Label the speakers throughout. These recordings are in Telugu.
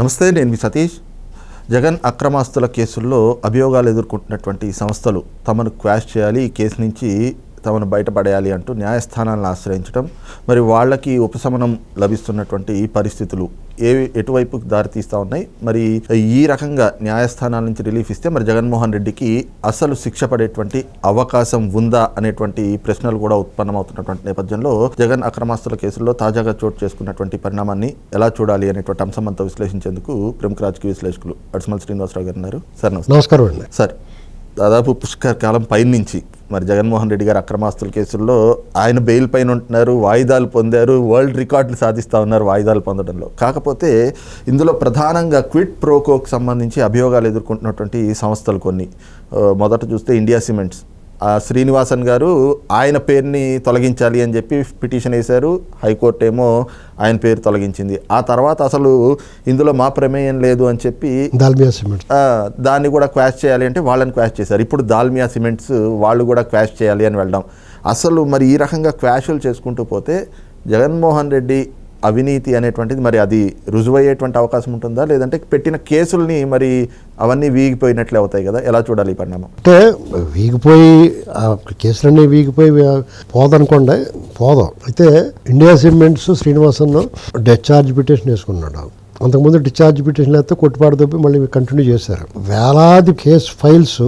Speaker 1: నమస్తే నేను మీ సతీష్. జగన్ అక్రమాస్తుల కేసుల్లో అభియోగాలు ఎదుర్కొంటున్నటువంటి సంస్థలు తమను క్వాష్ చేయాలి ఈ కేసు నుంచి తమను బయటపడేయాలి అంటూ న్యాయస్థానాలను ఆశ్రయించడం మరి వాళ్ళకి ఉపశమనం లభిస్తున్నటువంటి ఈ పరిస్థితులు ఏ ఎటువైపు దారితీస్తూ ఉన్నాయి? మరి ఈ రకంగా న్యాయస్థానాల నుంచి రిలీఫ్ ఇస్తే మరి జగన్మోహన్ రెడ్డికి అసలు శిక్ష పడేటువంటి అవకాశం ఉందా అనేటువంటి ప్రశ్నలు కూడా ఉత్పన్నమవుతున్నటువంటి నేపథ్యంలో జగన్ అక్రమాస్తుల కేసుల్లో తాజాగా చోటు చేసుకున్నటువంటి పరిణామాన్ని ఎలా చూడాలి అనేటువంటి అంశం అంతా విశ్లేషించేందుకు ప్రముఖ రాజకీయ విశ్లేషకులు అడ్స్మల్ శ్రీనివాసరావు గారు ఉన్నారు. సార్
Speaker 2: నమస్కారం.
Speaker 1: సార్ దాదాపు పుష్కర కాలం పైనుంచి మరి జగన్మోహన్ రెడ్డి గారు అక్రమాస్తుల కేసుల్లో ఆయన బెయిల్ పైన ఉంటున్నారు వాయిదాలు పొందారు వరల్డ్ రికార్డులు సాధిస్తూ ఉన్నారు వాయిదాలు పొందడంలో. కాకపోతే ఇందులో ప్రధానంగా క్విట్ ప్రోకోకు సంబంధించి అభియోగాలు ఎదుర్కొంటున్నటువంటి సంస్థలు కొన్ని. మొదట చూస్తే ఇండియా సిమెంట్స్. శ్రీనివాసన్ గారు ఆయన పేరుని తొలగించాలి అని చెప్పి పిటిషన్ వేశారు. హైకోర్టు ఏమో ఆయన పేరు తొలగించింది. ఆ తర్వాత అసలు ఇందులో మా ప్రమేయం లేదు అని చెప్పి
Speaker 2: దాల్మియా సిమెంట్
Speaker 1: దాన్ని కూడా క్వాష్ చేయాలి అంటే వాళ్ళని క్వాష్ చేశారు. ఇప్పుడు దాల్మియా సిమెంట్స్ వాళ్ళు కూడా క్వాష్ చేయాలి అని వెళ్ళడం. అసలు మరి ఈ రకంగా క్వాషులు చేసుకుంటూ పోతే జగన్మోహన్ రెడ్డి అవినీతి అనేటువంటిది మరి అది రుజువయ్యేటువంటి అవకాశం ఉంటుందా? లేదంటే పెట్టిన కేసుల్ని మరి అవన్నీ వీగిపోయినట్లే అవుతాయి కదా? ఎలా చూడాలి ఈ పరిణామం?
Speaker 2: అంటే వీగిపోయి కేసులన్నీ వీగిపోయి పోదనుకోండి పోదాం. అయితే India Cements Srinivasan discharge petition వేసుకున్నాడు అంతకుముందు డిశ్చార్జ్ పిటిషన్ అయితే కొట్టుపాటు దొబ్బి మళ్ళీ కంటిన్యూ చేశారు. వేలాది కేసు ఫైల్స్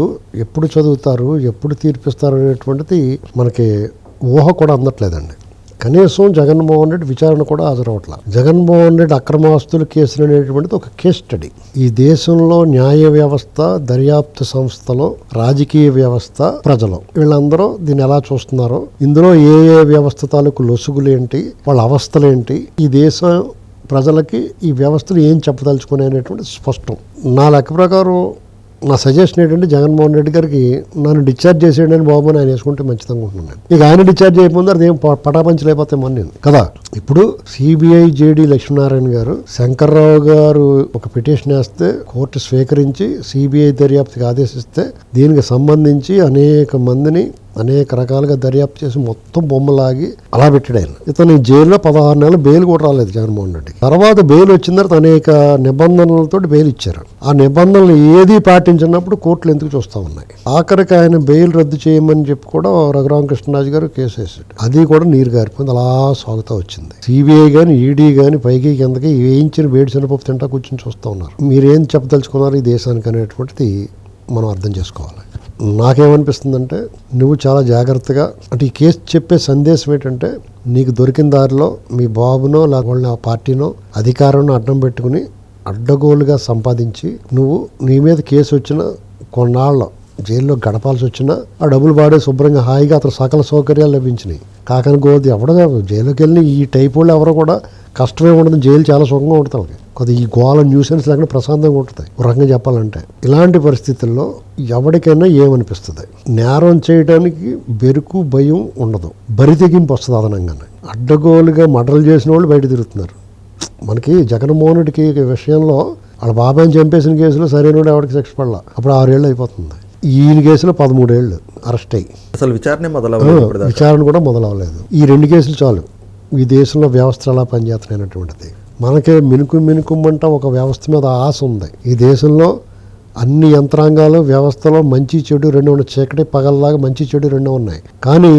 Speaker 2: ఎప్పుడు చదువుతారు ఎప్పుడు తీర్పిస్తారు అనేటువంటిది మనకి ఊహ కూడా అందట్లేదండి. కనీసం జగన్మోహన్ రెడ్డి విచారణ కూడా హాజరవట్ల జగన్మోహన్ రెడ్డి అక్రమాస్తుల కేసులు అనేటువంటిది ఒక కేస్ స్టడీ ఈ దేశంలో న్యాయ వ్యవస్థ దర్యాప్తు సంస్థలో రాజకీయ వ్యవస్థ ప్రజలు. వీళ్ళందరూ దీన్ని ఎలా చూస్తున్నారో? ఇందులో ఏ ఏ వ్యవస్థ తాలూకు లొసుగులేంటి? వాళ్ళ అవస్థలేంటి? ఈ దేశం ప్రజలకి ఈ వ్యవస్థలు ఏం చెప్పదలుచుకునే అనేటువంటి స్పష్టం. నా లెక్క ప్రకారం నా సజెషన్ ఏంటంటే జగన్మోహన్ రెడ్డి గారికి నన్ను డిశ్చార్జ్ చేసేయండి అని బాబు ఆయన వేసుకుంటే మంచిది అనుకుంటున్నాను ఇక ఆయన డిశ్చార్జ్ అయిపోయింది అదేం ఏం లేకపోతే పటాపంచలేకపోతే మన కదా? ఇప్పుడు సిబిఐ జేడి లక్ష్మీనారాయణ గారు శంకర్రావు గారు ఒక పిటిషన్ వేస్తే కోర్టు స్వీకరించి సిబిఐ దర్యాప్తుకి ఆదేశిస్తే దీనికి సంబంధించి అనేక మందిని అనేక రకాలుగా దర్యాప్తు చేసి మొత్తం బొమ్మలాగి అలా పెట్టాడు ఆయన. ఇతను జైల్లో పదహారు నెలలు బెయిల్ కూడా రాలేదు జగన్మోహన్ రెడ్డి తర్వాత బెయిల్ వచ్చిన తర్వాత అనేక నిబంధనలతో బెయిల్ ఇచ్చారు. ఆ నిబంధనలు ఏది పాటించినప్పుడు కోర్టులు ఎందుకు చూస్తూ ఉన్నాయి? ఆఖరికి ఆయన బెయిల్ రద్దు చేయమని చెప్పి కూడా రఘురామకృష్ణరాజు గారు కేసు వేసాడు అది కూడా నీరు గారిపోయింది. అలా సాగుతూ వచ్చింది. సిబిఐ కానీ ఈడీ కానీ పైకి కిందకి వేయించిన వేడి శనపప్పు తింటా కూర్చొని చూస్తూ ఉన్నారు. మీరేం చెప్పదలుచుకున్నారు ఈ దేశానికి అనేటువంటిది మనం అర్థం చేసుకోవాలి. నాకేమనిపిస్తుందంటే నువ్వు చాలా జాగ్రత్తగా అంటే ఈ కేసు చెప్పే సందేశం ఏంటంటే నీకు దొరికిన దారిలో మీ బాబునో లేకపోతే ఆ పార్టీనో అధికారంలో అడ్డం పెట్టుకుని అడ్డగోలుగా సంపాదించి నువ్వు నీ మీద కేసు వచ్చిన కొన్నాళ్ళు జైల్లో గడపాల్సి వచ్చినా ఆ డబ్బులు పాడే శుభ్రంగా హాయిగా అతను సకల సౌకర్యాలు లభించినాయి. కాకని గోది ఎవడో జైలుకి వెళ్ళిన ఈ టైప్ వాళ్ళు ఎవరో కూడా కష్టమే ఉండదు జైలు చాలా సుఖంగా ఉంటుంది కొద్ది ఈ గోల న్యూసెన్స్ లేకుండా ప్రశాంతంగా ఉంటుంది. ఒక రకంగా చెప్పాలంటే ఇలాంటి పరిస్థితుల్లో ఎవరికైనా ఏమనిపిస్తుంది? నేరం చేయడానికి బెరుకు భయం ఉండదు. బరి తెగింపు వస్తుంది అదనంగానే. అడ్డగోలుగా మర్డర్లు చేసిన వాళ్ళు బయట తిరుగుతున్నారు. మనకి జగన్మోహన్ రెడ్డికి విషయంలో వాళ్ళ బాబాయ్ని చంపేసిన కేసులో సరైన ఎవరికి శిక్ష పడలా? అప్పుడు ఆరేళ్ళు అయిపోతుంది. ఈయన కేసులో పదమూడేళ్ళు అరెస్ట్ అయ్యి.
Speaker 1: అసలు విచారణ దాకా.
Speaker 2: విచారణ కూడా మొదలవ్వలేదు. ఈ రెండు కేసులు చాలు. ఈ దేశంలో వ్యవస్థ ఎలా పనిచేస్తున్నాయన్నటువంటిది మనకే మినుకు మినుకుమ్మంట ఒక వ్యవస్థ మీద ఆశ ఉంది. ఈ దేశంలో అన్ని యంత్రాంగాలు వ్యవస్థలో మంచి చెడు రెండు ఉన్నాయి. చీకటి పగల్లాగా మంచి చెడు రెండు ఉన్నాయి. కానీ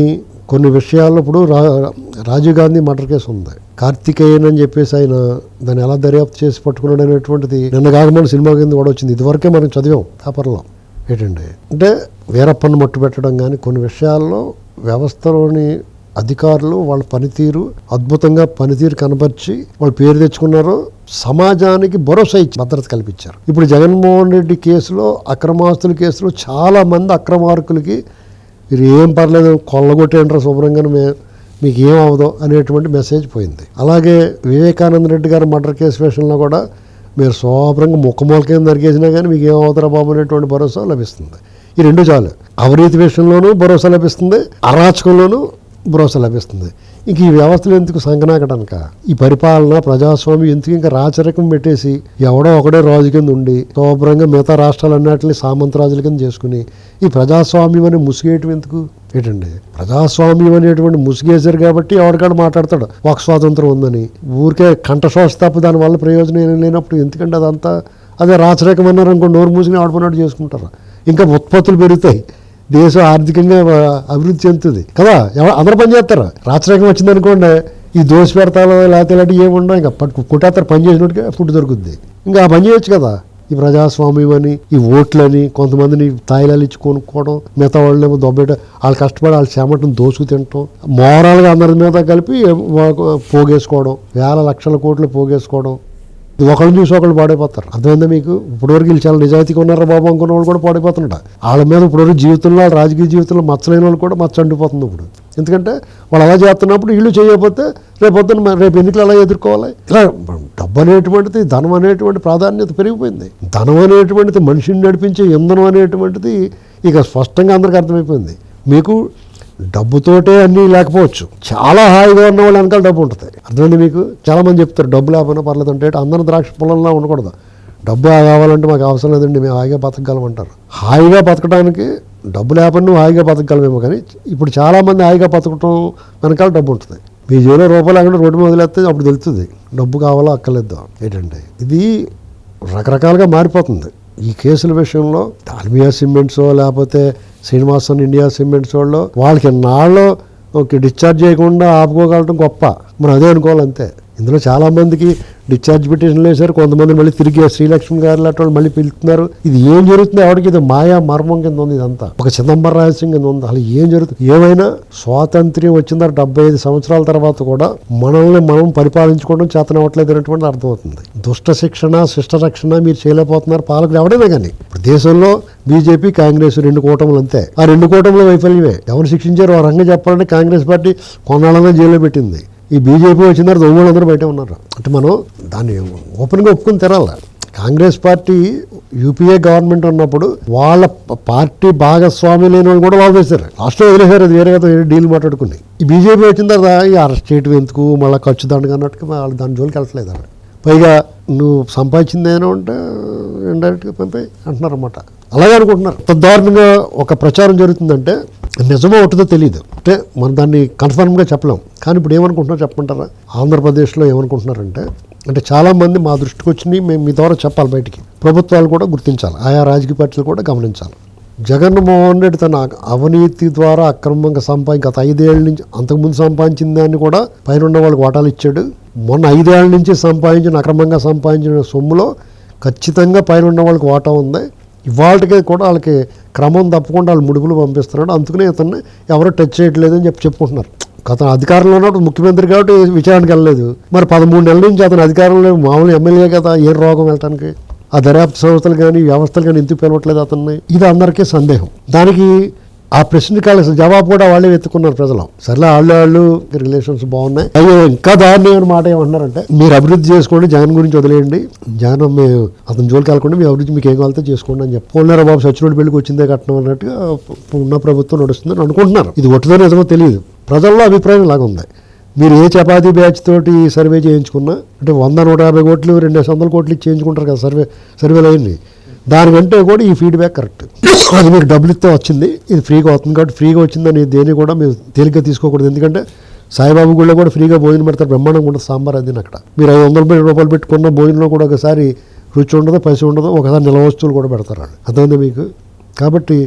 Speaker 2: కొన్ని విషయాల్లో ఇప్పుడు రా రాజీవ్ గాంధీ మర్డర్ కేసు ఉంది. కార్తికేయన్ అని చెప్పేసి ఆయన దాన్ని ఎలా దర్యాప్తు చేసి పట్టుకున్నాడు అనేటువంటిది నిన్న కాకముందు సినిమా కింద కూడా వచ్చింది. ఇదివరకే మనం చదివాం పేపర్లో. ఏంటండి అంటే వీరప్పను మట్టు పెట్టడం కానీ కొన్ని విషయాల్లో వ్యవస్థలోని అధికారులు వాళ్ళ పనితీరు అద్భుతంగా పనితీరు కనపరిచి వాళ్ళు పేరు తెచ్చుకున్నారు. సమాజానికి భరోసా ఇచ్చి భద్రత కల్పించారు. ఇప్పుడు జగన్మోహన్ రెడ్డి కేసులో అక్రమాస్తుల కేసులో చాలా మంది అక్రమార్కులకి మీరు ఏం పర్లేదు కొల్లగొట్టేంటారు శుభ్రంగా మే మీకు ఏం అవదో అనేటువంటి మెసేజ్ పోయింది. అలాగే వివేకానంద రెడ్డి గారి మర్డర్ కేసు విషయంలో కూడా మీరు శుభ్రంగా ముక్కమొలకేం దరికేసినా కానీ మీకు ఏం అవుతారా బాబు అనేటువంటి భరోసా లభిస్తుంది. ఈ రెండు చాలు. అవినీతి విషయంలోనూ భరోసా లభిస్తుంది. అరాచకంలోనూ భరోసా లభిస్తుంది. ఇంక ఈ వ్యవస్థలు ఎందుకు సంగనాకటనక ఈ పరిపాలన ప్రజాస్వామ్యం ఎందుకు ఇంకా రాచరికం పెట్టేసి ఎవడో ఒకడే రాజు కింద ఉండి శుభ్రంగా మిగతా రాష్ట్రాలన్నింటినీ సామంతరాజుల కింద చేసుకుని ఈ ప్రజాస్వామ్యం అని ముసుగేయటం ఎందుకు? ఏంటండి? ప్రజాస్వామ్యం అనేటువంటి ముసుగేశారు కాబట్టి ఎవరికాడు మాట్లాడతాడు? ఒక స్వాతంత్రం ఉందని. ఊరికే కంఠశ్వాస తప్ప దానివల్ల ప్రయోజనం ఏం లేనప్పుడు ఎందుకంటే అదంతా? అదే రాచరికం అన్నారు అనుకో నోరు మూసుకుని ఆడుకున్నట్టు చేసుకుంటారు. ఇంకా ఉత్పత్తులు పెరుగుతాయి. దేశం ఆర్థికంగా అభివృద్ధి చెందుతుంది. కదా? అందరూ పని చేస్తారు. రాచరికం వచ్చిందనుకోండి ఈ దోశ పెడతాలో లేకపోతే ఇలాంటివి ఏమి ఉండవు. ఇంకా పట్టు కొట్టేస్తారు పని చేసినట్టుగా ఫుడ్ దొరుకుద్ది. ఇంకా ఆ పని చేయొచ్చు కదా? ఈ ప్రజాస్వామ్యం అని ఈ ఓట్లని కొంతమందిని తాయిలాలు ఇచ్చి కొనుక్కోవడం మిగతా వాళ్ళేమో దొబ్బేట వాళ్ళు కష్టపడి వాళ్ళ చెమటను దోసుకు తినటం మోరల్గా అందరి మీద కలిపి పోగేసుకోవడం వేల లక్షల కోట్లు పోగేసుకోవడం ఇది ఒకళ్ళని చూసి ఒకళ్ళు పాడైపోతారు. అర్థమైందా మీకు? ఇప్పటివరకు వీళ్ళు చాలా నిజాయితీగా ఉన్నారా బాబు అనుకున్న వాళ్ళు కూడా పాడైపోతుంట వాళ్ళ మీద ఇప్పటివరకు జీవితంలో వాళ్ళ రాజకీయ జీవితంలో మచ్చలేని వాళ్ళు కూడా మచ్చ అండిపోతుంది ఇప్పుడు. ఎందుకంటే వాళ్ళు అలా చేస్తున్నప్పుడు వీళ్ళు చేయకపోతే రేపు పొద్దున్న రేపు ఎన్నికలు అలా ఎదుర్కోవాలి? ఇలా డబ్బు అనేటువంటిది ధనం అనేటువంటి ప్రాధాన్యత పెరిగిపోయింది. ధనం అనేటువంటిది మనిషిని నడిపించే ఇంధనం అనేటువంటిది ఇక స్పష్టంగా అందరికీ అర్థమైపోయింది. మీకు డబ్బుతోటే అన్నీ లేకపోవచ్చు. చాలా హాయిగా ఉన్న వాళ్ళు వెనకాల డబ్బు ఉంటుంది. అర్థమండి మీకు? చాలా మంది చెప్తారు డబ్బు లేకపోయినా పర్లేదు అంటే అందరం ద్రాక్ష పొలంలో ఉండకూడదు. డబ్బు కావాలంటే మాకు అవసరం లేదండి మేము హాయిగా బతకగలం అంటారు. హాయిగా బతకడానికి డబ్బు లేకపోయినా నువ్వు హాయిగా బతకగలమేమో కానీ ఇప్పుడు చాలామంది హాయిగా బతకటం వెనకాల డబ్బు ఉంటుంది. మీ జేబులో రూపాయలు లేకుండా రోడ్డు మీద వదిలేస్తే అప్పుడు తెలుస్తుంది డబ్బు కావాలో అక్కర్లేదు? ఏంటంటే ఇది రకరకాలుగా మారిపోతుంది. ఈ కేసుల విషయంలో తాల్మియా సిమెంట్స్ లేకపోతే శ్రీనివాసన్ ఇండియా సిమెంట్స్ వాళ్ళు వాళ్ళకి నాళ్ళు ఓకే డిశ్చార్జ్ చేయకుండా ఆపుకోగలటం గొప్ప. మనం అదే అనుకోవాలంతే. ఇందులో చాలామందికి డిశ్చార్జ్ పిటిషన్లు వేశారు. కొంతమంది మళ్ళీ తిరిగి శ్రీలక్ష్మి గారు లాంటి వాళ్ళు మళ్ళీ పిలుతున్నారు ఇది ఏం జరుగుతుంది? ఆవిడకి ఇది మాయా మర్మం కింద ఉంది ఇదంతా. ఒక చిదంబర రహస్యం కింద ఉంది. అసలు ఏం జరుగుతుంది? ఏమైనా స్వాతంత్ర్యం వచ్చిన తర్వాత డెబ్బై ఐదు సంవత్సరాల తర్వాత కూడా మనల్ని మనం పరిపాలించుకోవడం చేతనవ్వట్లేదు అనేటువంటి అర్థమవుతుంది. దుష్ట శిక్షణ శిష్ట రక్షణ మీరు చేయలేకపోతున్నారు పాలకులు ఎవడైనా కానీ ఇప్పుడు దేశంలో బీజేపీ కాంగ్రెస్ రెండు కూటములు అంతే. ఆ రెండు కూటముల వైఫల్యమే. ఎవరు శిక్షించారు ఆ రంగం చెప్పాలంటే కాంగ్రెస్ పార్టీ కొన్నాళ్ళనే జైల్లో పెట్టింది. ఈ బీజేపీ వచ్చిన తర్వాత దొంగలందరూ బయట ఉన్నారు. అంటే మనం దాన్ని ఓపెన్గా ఒప్పుకుని తెరాలి కాంగ్రెస్ పార్టీ యూపీఏ గవర్నమెంట్ ఉన్నప్పుడు వాళ్ళ పార్టీ భాగస్వామి లేని వాళ్ళు కూడా వాళ్ళు వేశారు. రాష్ట్రం వదిలేశారు అది వేరే కదా డీల్ మాట్లాడుకుని. ఈ బీజేపీ వచ్చిన తర్వాత ఈ అరెస్ట్ చేయటం ఎందుకు? మళ్ళీ ఖర్చు దండగా అన్నట్టుగా వాళ్ళు దాని జోలికి వెళ్ళట్లేదు అక్కడ. పైగా నువ్వు సంపాదించింది ఏమైనా ఉంటే ఇండైరెక్ట్గా పంపే అంటున్నారన్నమాట. అలాగే అనుకుంటున్నారు. అంత దారుణంగా ఒక ప్రచారం జరుగుతుందంటే నిజమో ఒకటిదో తెలియదు అంటే మనం దాన్ని కన్ఫర్మ్గా చెప్పలేం. కానీ ఇప్పుడు ఏమనుకుంటున్నారో చెప్పమంటారా? ఆంధ్రప్రదేశ్లో ఏమనుకుంటున్నారంటే అంటే చాలామంది మా దృష్టికి వచ్చినాయి మేము మీ ద్వారా చెప్పాలి బయటికి. ప్రభుత్వాలు కూడా గుర్తించాలి. ఆయా రాజకీయ పార్టీలు కూడా గమనించాలి. జగన్మోహన్ రెడ్డి తన అవినీతి ద్వారా అక్రమంగా సంపాది గత ఐదేళ్ళ నుంచి అంతకుముందు సంపాదించిన దాన్ని కూడా పైన ఉన్న వాళ్ళకి వాటాలు ఇచ్చాడు. మొన్న ఐదేళ్ళ నుంచి సంపాదించిన అక్రమంగా సంపాదించిన సొమ్ములో ఖచ్చితంగా పైన ఉన్న వాళ్ళకి వాటా ఉంది. ఇవాళకి కూడా వాళ్ళకి క్రమం తప్పకుండా వాళ్ళు ముడుపులు పంపిస్తున్నాడు అందుకనే ఇతన్ని ఎవరు టచ్ చేయట్లేదని చెప్పి చెప్పుకుంటున్నారు. అతను అధికారంలో ఉన్నప్పుడు ముఖ్యమంత్రి కాబట్టి విచారణకి వెళ్ళలేదు. మరి పదమూడు నెలల నుంచి అతను అధికారంలో మామూలు ఎమ్మెల్యే కదా ఏ రోగం వెళ్ళటానికి? ఆ దర్యాప్తు సంస్థలు కానీ వ్యవస్థలు కానీ ఎందుకు పిలవట్లేదు అతన్ని? ఇది అందరికీ సందేహం. దానికి ఆ ప్రశ్నకి కావాల్సిన జవాబు కూడా వాళ్ళే వెతుకున్నారు ప్రజలు. సర్లే వాళ్ళు వాళ్ళు రిలేషన్స్ బాగున్నాయి. అయ్యో ఇంకా దారుణమైన మాట ఏమన్నారంటే మీరు అభివృద్ధి చేసుకోండి జగన్ గురించి వదిలేయండి. జగన్ మేము అతని జోలికి వెళ్ళకుండా మీ అభివృద్ధి మీకు ఏం కావాలితే చేసుకోండి అని చెప్పుకున్నారు బాబు సచినుడి పెళ్ళికి వచ్చిందే కట్టడం అన్నట్టుగా ఉన్న ప్రభుత్వం నడుస్తుందని అనుకుంటున్నారు. ఇది ఒట్టుదో నిజమో తెలియదు. ప్రజల్లో అభిప్రాయం లాగా ఉంది. మీరు ఏ చపాతీ బ్యాచ్ తోటి సర్వే చేయించుకున్నా అంటే వంద నూట యాభై కోట్లు రెండు వందల కోట్లు ఇచ్చి చేయించుకుంటారు కదా సర్వే సర్వేలు అయ్యింది దాని వెంటే కూడా ఈ ఫీడ్బ్యాక్ కరెక్ట్ అది మీకు డబ్బులు ఇస్తే వచ్చింది. ఇది ఫ్రీగా వస్తుంది కాబట్టి ఫ్రీగా వచ్చిందని దేన్ని కూడా మీరు తేలిగ్గా తీసుకోకూడదు. ఎందుకంటే సాయిబాబు గుళ్ళో కూడా ఫ్రీగా భోజనం పెడతారు. బ్రహ్మాండంగా ఉంటుంది. సాంబార్ అది అక్కడ. మీరు ఐదు వందల రూపాయలు రూపాయలు పెట్టుకున్న భోజనంలో కూడా ఒకసారి రుచి ఉండదు పైసలు ఉండదు. ఒకసారి నిల్వ వస్తువులు కూడా పెడతారు వాళ్ళు. అర్థమైందా మీకు? కాబట్టి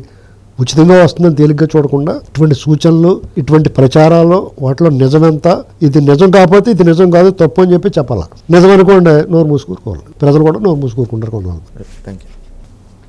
Speaker 2: ఉచితంగా వస్తుందని తేలిగ్గా చూడకుండా ఇటువంటి సూచనలు ఇటువంటి ప్రచారాలు వాటిలో నిజమెంత? ఇది నిజం కాకపోతే ఇది నిజం కాదు తప్పు అని చెప్పి చెప్పాలా? నిజం అనుకోండి నోరు మూసుకూరుకోవాలి ప్రజలు కూడా నోరు మూసుకూరుకుంటారు కొంతమంది
Speaker 1: థ్యాంక్ యూ